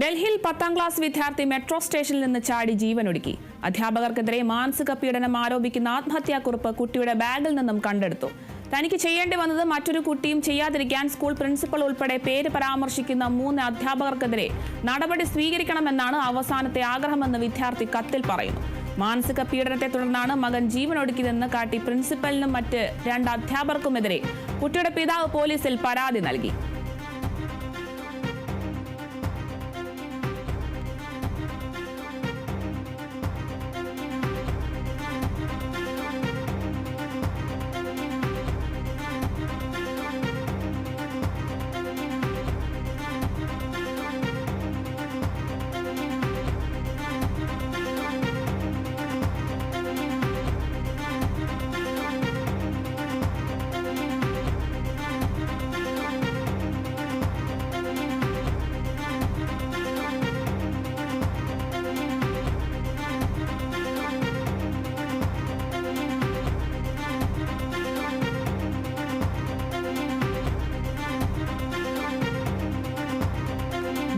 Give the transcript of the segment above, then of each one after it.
ഡൽഹിയിൽ പത്താം ക്ലാസ് വിദ്യാർത്ഥി മെട്രോ സ്റ്റേഷനിൽ നിന്ന് ചാടി ജീവനൊടുക്കി. അധ്യാപകർക്കെതിരെ മാനസിക പീഡനം ആരോപിക്കുന്ന ആത്മഹത്യാക്കുറിപ്പ് കുട്ടിയുടെ ബാഗിൽ നിന്നും കണ്ടെടുത്തു. തനിക്ക് ചെയ്യേണ്ടി വന്നത് മറ്റൊരു കുട്ടിയും ചെയ്യാതിരിക്കാൻ സ്കൂൾ പ്രിൻസിപ്പൽ ഉൾപ്പെടെ പേര് പരാമർശിക്കുന്ന മൂന്ന് അധ്യാപകർക്കെതിരെ നടപടി സ്വീകരിക്കണമെന്നാണ് അവസാനത്തെ ആഗ്രഹമെന്ന് വിദ്യാർത്ഥി കത്തിൽ പറയുന്നു. മാനസിക പീഡനത്തെ തുടർന്നാണ് മകൻ ജീവനൊടുക്കിയതെന്ന് കാട്ടി പ്രിൻസിപ്പലിനും മറ്റ് രണ്ട് അധ്യാപകർക്കുമെതിരെ കുട്ടിയുടെ പിതാവ് പോലീസിൽ പരാതി നൽകി.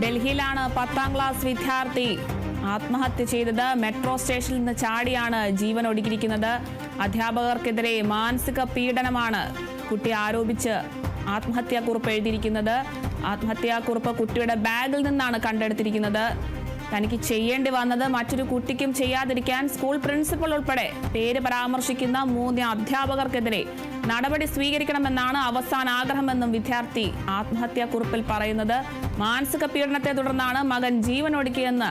ഡൽഹിയിലാണ് പത്താം ക്ലാസ് വിദ്യാർത്ഥി ആത്മഹത്യ ചെയ്തത്. മെട്രോ സ്റ്റേഷനിൽ നിന്ന് ചാടിയാണ് ജീവൻ ഒടുക്കിയിരിക്കുന്നത്. അധ്യാപകർക്കെതിരെ മാനസിക പീഡനമാണ് കുട്ടി ആരോപിച്ച് ആത്മഹത്യാക്കുറിപ്പ് എഴുതിയിരിക്കുന്നത്. ആത്മഹത്യാക്കുറിപ്പ് കുട്ടിയുടെ ബാഗിൽ നിന്നാണ് കണ്ടെടുത്തിരിക്കുന്നത്. തനിക്ക് ചെയ്യേണ്ടി വന്നത് മറ്റൊരു കുട്ടിക്കും ചെയ്യാതിരിക്കാൻ സ്കൂൾ പ്രിൻസിപ്പൽ ഉൾപ്പെടെ പേര് പരാമർശിക്കുന്ന മൂന്ന് അധ്യാപകർക്കെതിരെ നടപടി സ്വീകരിക്കണമെന്നാണ് അവസാന ആഗ്രഹമെന്നും വിദ്യാർത്ഥി ആത്മഹത്യാക്കുറിപ്പിൽ പറയുന്നത്. മാനസിക പീഡനത്തെ തുടർന്നാണ് മകൻ ജീവനൊടുക്കിയെന്ന്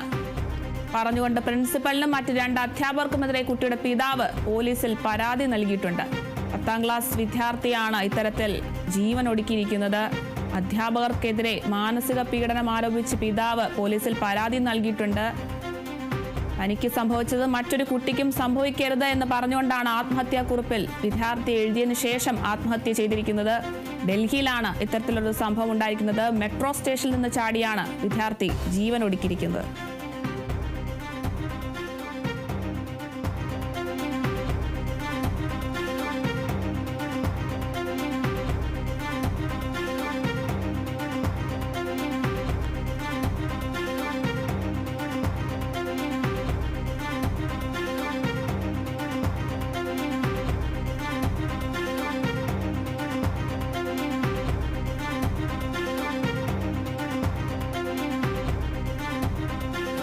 പറഞ്ഞുകൊണ്ട് പ്രിൻസിപ്പലിനും മറ്റ് രണ്ട് അധ്യാപകർക്കുമെതിരെ കുട്ടിയുടെ പിതാവ് പോലീസിൽ പരാതി നൽകിയിട്ടുണ്ട്. പത്താം ക്ലാസ് വിദ്യാർത്ഥിയാണ് ഇത്തരത്തിൽ ജീവൻ ഒടുക്കിയിരിക്കുന്നത്. അധ്യാപകർക്കെതിരെ മാനസിക പീഡനം ആരോപിച്ച് പിതാവ് പോലീസിൽ പരാതി നൽകിയിട്ടുണ്ട്. തനിക്ക് സംഭവിച്ചത് മറ്റൊരു കുട്ടിക്കും സംഭവിക്കരുത് എന്ന് പറഞ്ഞുകൊണ്ടാണ് ആത്മഹത്യാക്കുറിപ്പിൽ വിദ്യാർത്ഥി എഴുതിയതിനു ശേഷം ആത്മഹത്യ ചെയ്തിരിക്കുന്നത്. ഡൽഹിയിലാണ് ഇത്തരത്തിലൊരു സംഭവം ഉണ്ടായിരിക്കുന്നത്. മെട്രോ സ്റ്റേഷനിൽ നിന്ന് ചാടിയാണ് വിദ്യാർത്ഥി ജീവൻ ഒടുക്കിയിരിക്കുന്നത്